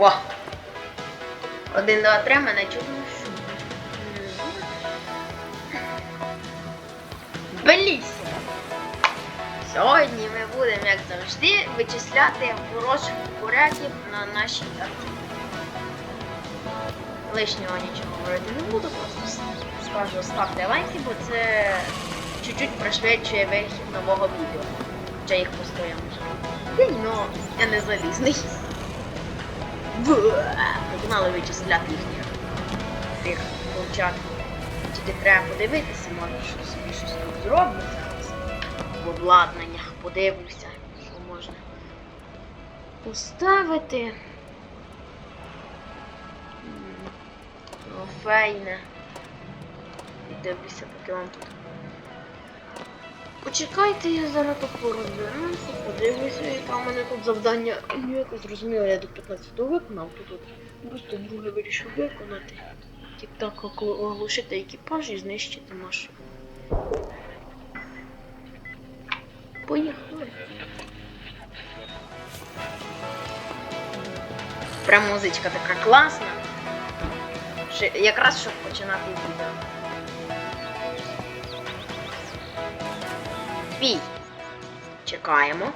О! Один, два, три, мене чутно. Белісимо! Сьогодні ми будемо, як завжди, вичисляти ворожих буряків на нашій карті. Лишнього нічого говорити не буду, просто скажу ставте лайки, бо це чуть-чуть пришвидшує вихід нового відео. Хоча їх постоянно. Ну, я не залізний. Бу- Погнали вичисляти їхніх тих мовчат. Тільки треба подивитися, може що собі щось тут зроблю зараз. В обладнаннях подивлюся, що можна поставити. Трофейне. Дивлюся, поки вам тут. Почекайте, я зараз тут порозберуся, подивлюся, яке у мене тут завдання. Ну, якось зрозуміло, я до 15 виконав, то тут просто друге вирішив виконати. Тік-так оглушити екіпаж і знищити нашу. Поїхали. Прям музичка така класна. Якраз щоб починати відео. Чекаємо.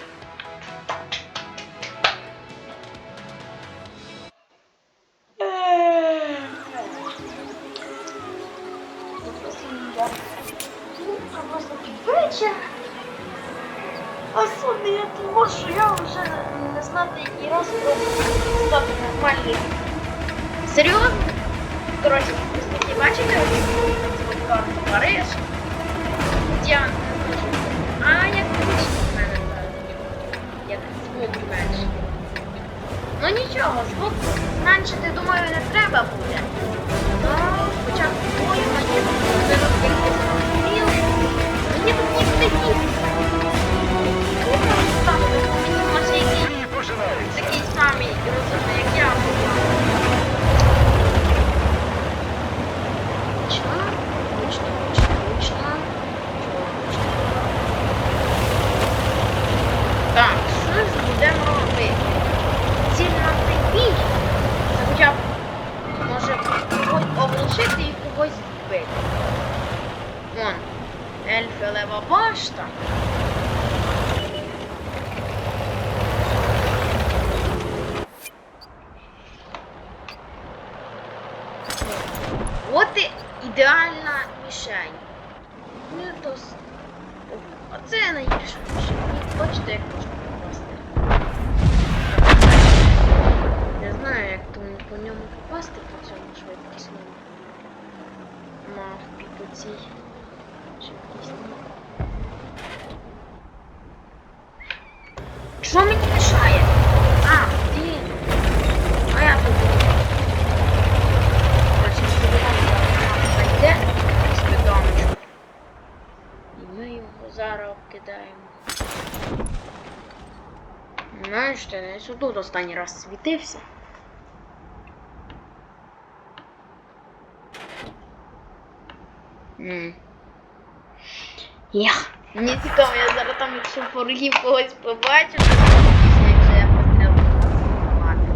Ну нічого, звук зменшити, думаю, не треба буде. Оглушити і когось вбити. Вон, ельфелева башта. От і ідеальна мішень. Ну, то... А це найгірша мішень. Бачите, як можна попасти. Не знаю, як там по ньому попасти по цьому швидкісному. Мавпі по цій швидкісній. Що мені мішає? А, блін. А я тут. Короче, зайде свідомочку. І ми його зараз обкидаємо. Знаєш, ти не тут останній. Я. Мені цікаво, я зараз там, якщо ворогів когось побачу, то якщо я пострілю. Ладно.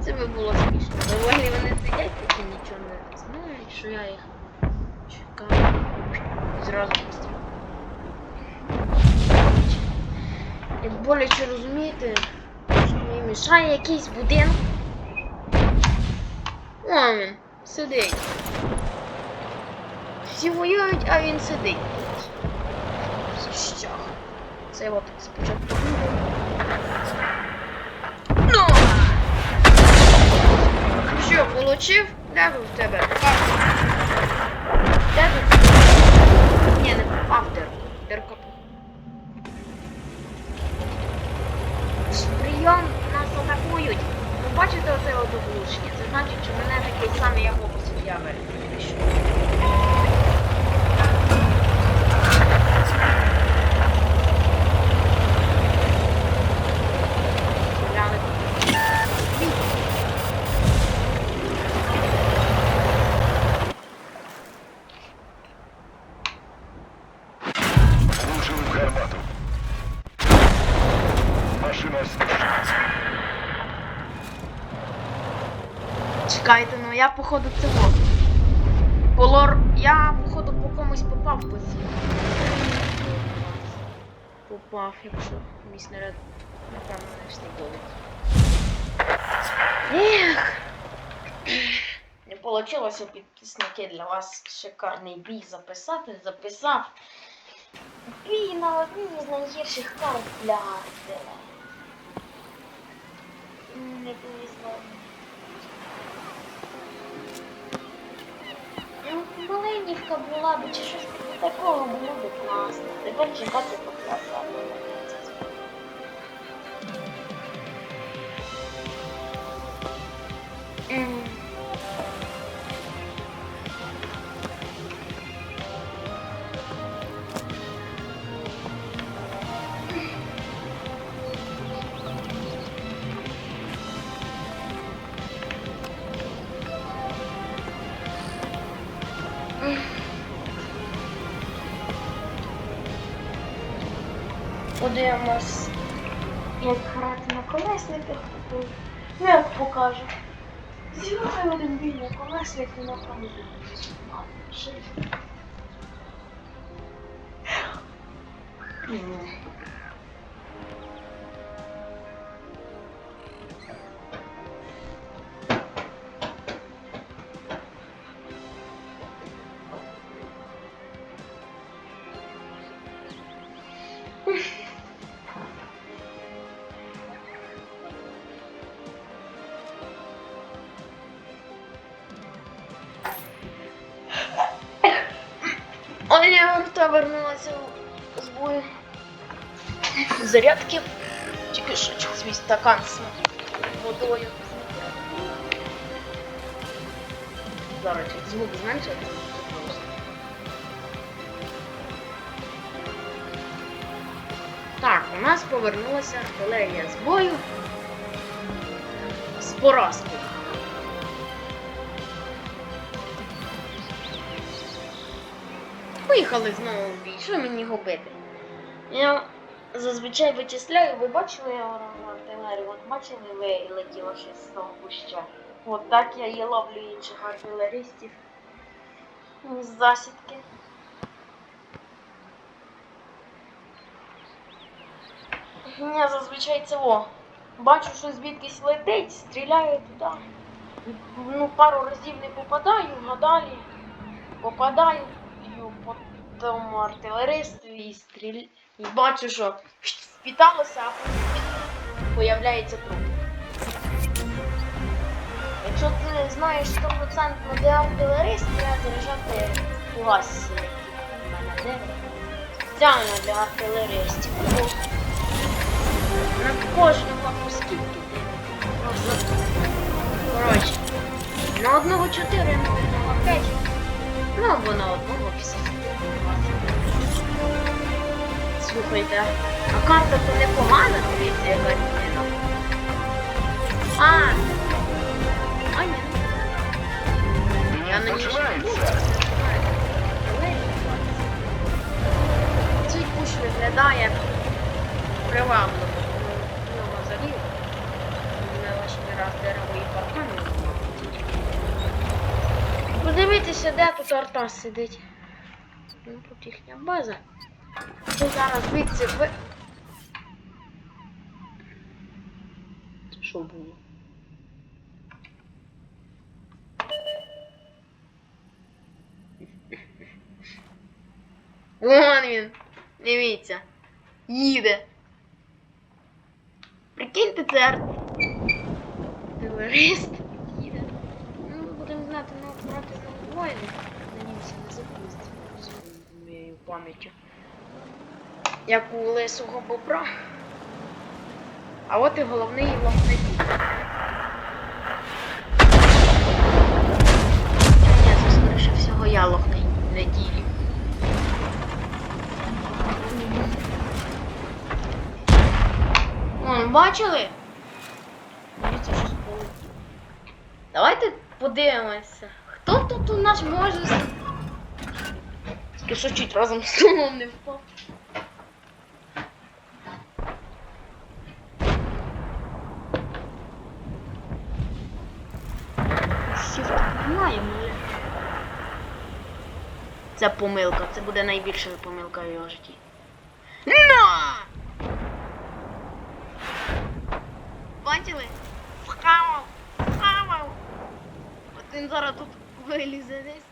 Це би було смішно. Доволі вони сидять такі нічого не знають, що я їх чекаю. Зразу пострілю. Як боляче розумієте, що мені мішає якийсь будинок. О, він сидить. Всі воюють, а він сидить. Що? Це от спочатку. Ну! Що, получив? Ви в тебе? Ви? Ні, не попав дирку. Дирка. Прийом нас атакують. Ви бачите оце от оглушення? Це значить, що мене такий самий як опис я вирішив. Стріляли. Влучили в гармату. Машина знищена. Чекайте, ну я походу цього. Полор. Я походу по комусь попав по цій. Попав, якщо мій снаряд напевно не встиковий. Ех. Не вийшло підписники для вас шикарний бій записати. Записав. Бій на одній з найгірших карт для. Не повезло. Ну, Маленівка була б чи щось такого було б класно. Тепер чекати покласти. Подивимось, як грати на колесниках. Ну, як покажу. Зіграю один бій на колесник і на пам'ять. Оля Арта вернулася з бою. Зарядки. Тільки що свій стакан з водою. Зараз звук зменшити. Так, у нас повернулася артилерія з бою з поразкою. Поїхали знову. Що мені губити? Я зазвичай вичисляю, ви бачили артилерію? От бачили, ви летіло щось з того куща. От так я і ловлю інших артилеристів з засідки. Я зазвичай це о. Бачу, що звідкись летить, стріляю туди. Ну, пару разів не попадаю, а далі попадаю б'ю по тому і стріль... Бачу, що впіталося, а появляється труп. Якщо ти знаєш 100% де артилерист, треба заряджати фугас. Спеціально для артилеристів. На кожного? Просто. Коротше. На одного 4, на одного 5. Ну або на одного 50. Слухайте, а карта то непогана, дивіться, яка рівнина. А! А ні. Я на нічого не буду. Цей кущ виглядає привабливо. Ну, взагалі. Не лишній раз дерево і паркан. Подивіться, де тут арта сидить. Ну, тут їхня база. Це зараз звідси ви. Це що було? Вон він. Дивіться. Їде. Прикиньте, це арт. Терорист. Їде. Ну, будемо знати на воїни. Надіюся, не запустить з моєю пам'яттю. Як у лисого бобра. А от і головний лохнетій. Ні, це скоріше всього я лохний неділі. Вон, бачили? Дивіться, що полетіло. Давайте подивимося. Хто тут у нас може що чуть разом з столом не впав. Це помилка, це буде найбільша помилка в його житті. На! Бачили? Схавав! Схавав! От він зараз тут вилізе десь.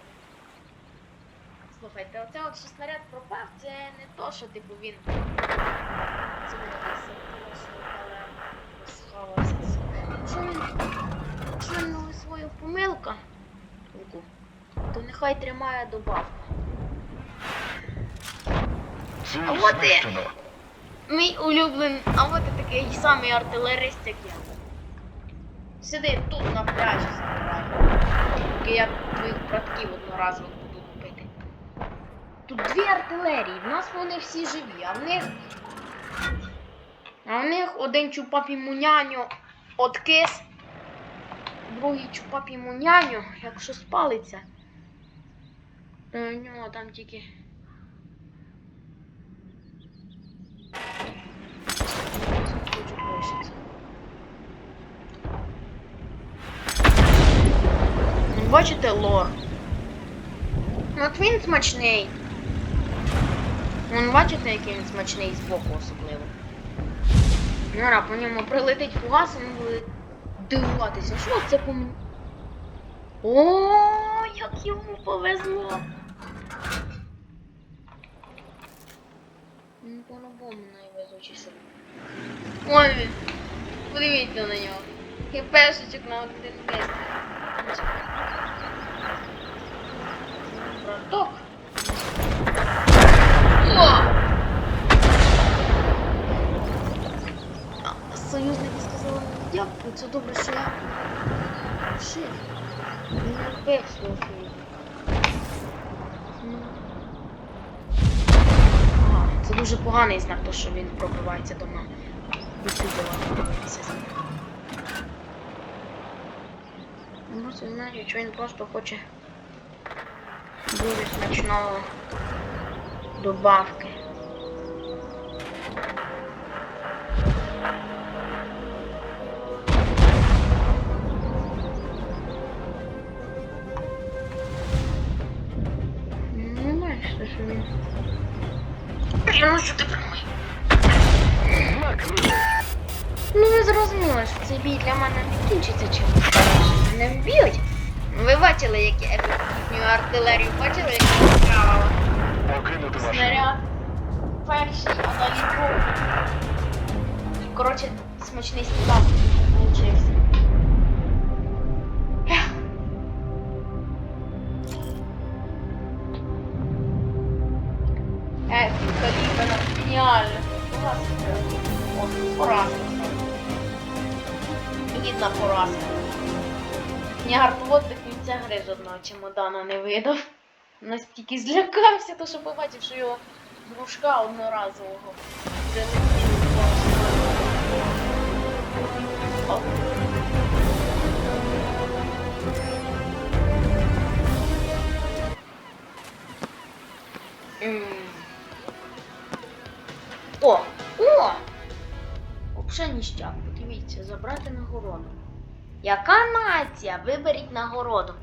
Слухайте, оце от що снаряд пропав, це не то, що типу він. Це не але схавався. Якщо він. Якщо він не висвоїв помилка, то нехай тримає добавку. А от і- Мій улюблений, а от і такий самий артилерист, як я. Сиди тут на пляжі забирай. Тільки я твоїх братків одноразово буду купити. Тут дві артилерії, в нас вони всі живі, а в них. А в них один чупапі муняню откис, другий чупапі муняню, якщо спалиться. У нього там тільки. Бачите лор? Ну, От він смачний. Вон бачите, який він смачний збоку особливо. Нара, по ньому прилетить фугас, він буде дивуватися, що це по мені. О, як йому повезло. Ну, по-любому найвезучіше. Ой він. Подивіться на нього. Хіпешечок на один вистріл. Браток. О! А, Союзники сказали дякую, це добре, що я жив. Не вбив. Ну. Це дуже поганий знак, то що він пробивається до мене. Відсюди дивитися з ним. Може, знаю, що він просто хоче дуже смачного добавки. Ну, що ти прямий? Ну ви зрозуміли, що цей бій для мене не кінчиться чим. Не вб'ють. Ну, Ви бачили, які ефективні артилерію, бачили, як справа. Покинути. Снаряд. Перший, а далі другий. Коротше, смачний став получився. Гри чемодана не видав. Настільки злякався, то що побачив, що його дружка одноразового залетів просто. О. О! О! Ніштяк, подивіться, забрати нагороду. Яка нація? Виберіть нагороду.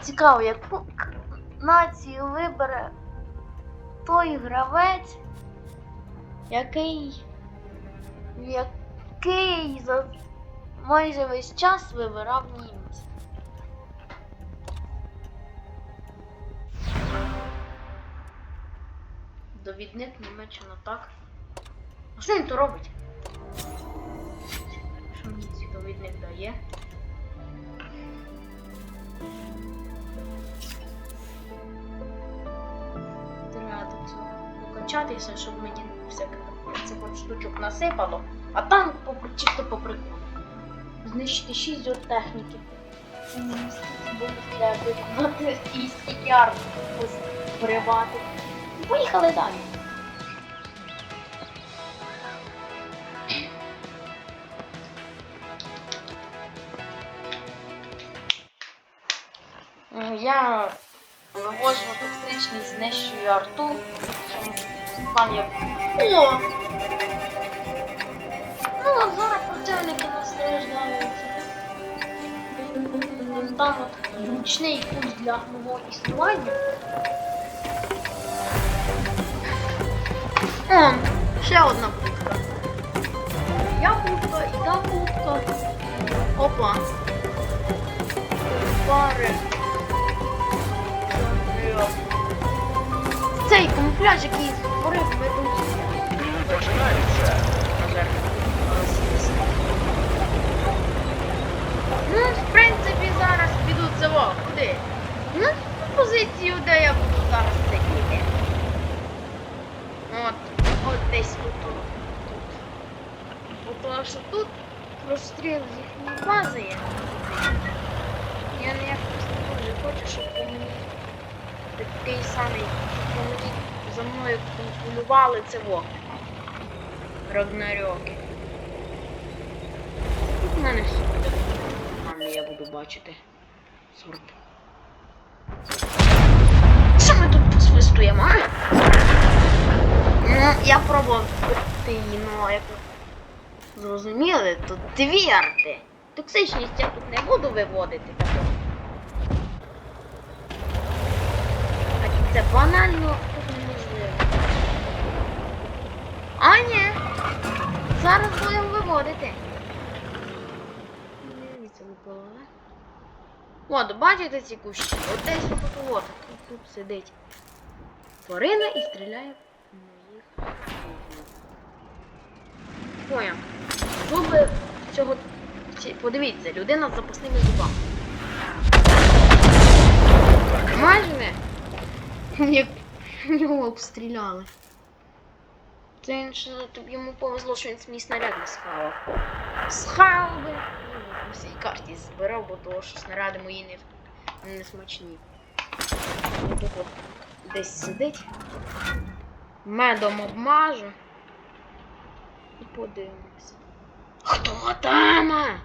Цікаво, яку к- націю вибере той гравець, який, який за майже весь час вибирав німця. Довідник Німеччина так. А що він то робить? Що мені цей довідник дає? Треба тут покачатися, щоб мені всяких цих штучок насипало, а там чисто по приколу. Знищити 6 зор техніки. Буде треба і збривати. Поїхали далі. Е, Я вивожу токсичний, знищую арту. Я. О! Ну, а зараз противники нас страждають. Там от зручний пульс для мого існування. О, ще одна будка. Я будка, і та будка. Опа. Пари. Цей камуфляж, який створив. Бій починається. Ну, в принципі, зараз піду це во, куди? Ну, в позицію, де я буду зараз сидіти. От, от десь тут. тут. Бо тому що тут розстріл їхньої бази є. Я ніяк не дуже хочу, щоб по мені такий самий по мені за мною це во. Рагнарьоки. Тут в мене все буде нормально, я буду бачити. Сорт. Що ми тут посвистуємо, а? Ну, я пробував ти її, ну як зрозуміли, то дві арти. Токсичність я тут не буду виводити таку. А це банально тут неможливо. А ні. Зараз будемо виводити. Да? От, бачите ці кущі? От десь тут от, тут, сидить. Тварина і стріляє в моїх. Поняв. Зуби цього. Подивіться, людина з запасними зубами. Майже не. Як його обстріляли. Він ще тобі йому повезло, що він свій снаряд не схавав. Схавав би. Ну, по всій карті збирав, бо того, що снаряди мої не, не смачні. Тут от десь сидить. Медом обмажу. І подивимося. Хто там?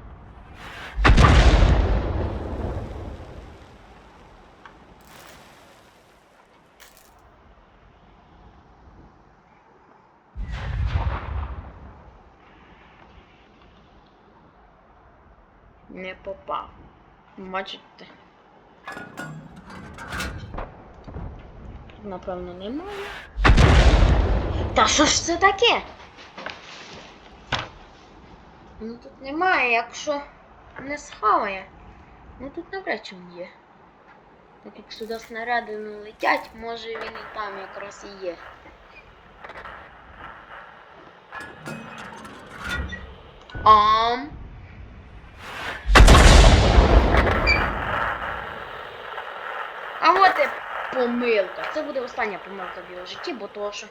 Не попав. Бачите? Тут, напевно, немає. Та що ж це таке? Ну тут немає, якщо не схаває. Ну тут навряд чи він є. Так як сюди снаряди не летять, може він і там якраз і є. Ам. А от і помилка. Це буде остання помилка в його житті, бо то що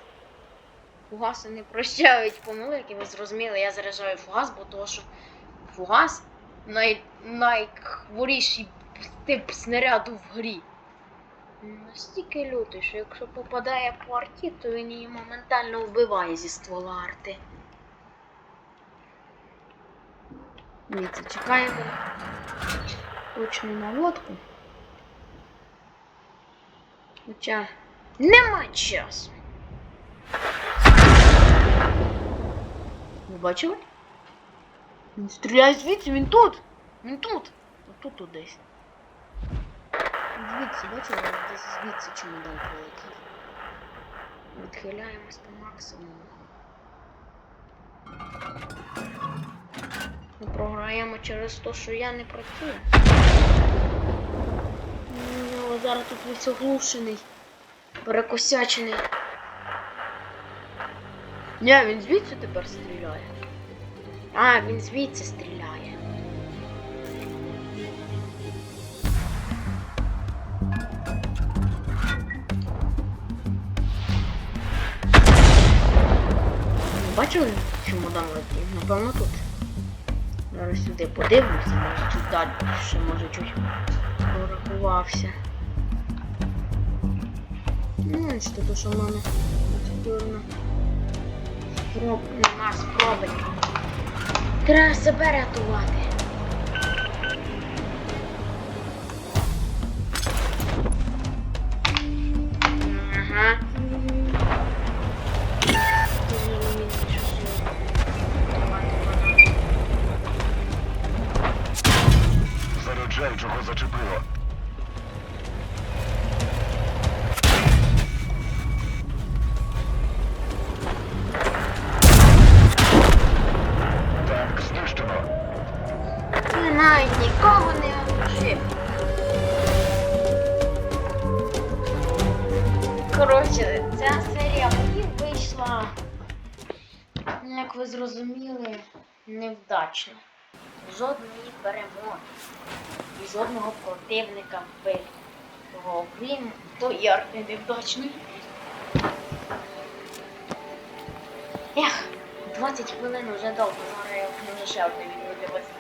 фугаси не прощають помилки, ви зрозуміли, я заряджаю фугас, бо то що фугас най... найхворіший тип снаряду в грі. Настільки лютий, що якщо попадає по арті, то він її моментально вбиває зі ствола арти. Дивіться, чекаємо точну наводку. Хоча нема часу. Ви бачили? Він стріляє звідси, він тут! Він тут! Отут тут десь. Звідси, бачили, десь звідси чемодан полетів. Відхиляємось по максимуму. Ми програємо через те, що я не працюю. Ну, зараз тут весь оглушений, перекосячений. Ні, він звідси тепер стріляє. А, він звідси стріляє. Бачили, чемодан летів? Напевно тут. Зараз сюди подивлюся, може тут далі ще може чуть прорахувався. Ну, що то, що в мене чорно. Спроб... Нема спроби. Треба себе рятувати. Невдачно. Жодної перемоги. І жодного противника вбитого. Окрім той яркий невдачний. Ех, 20 хвилин вже довго, я вже ще одне відео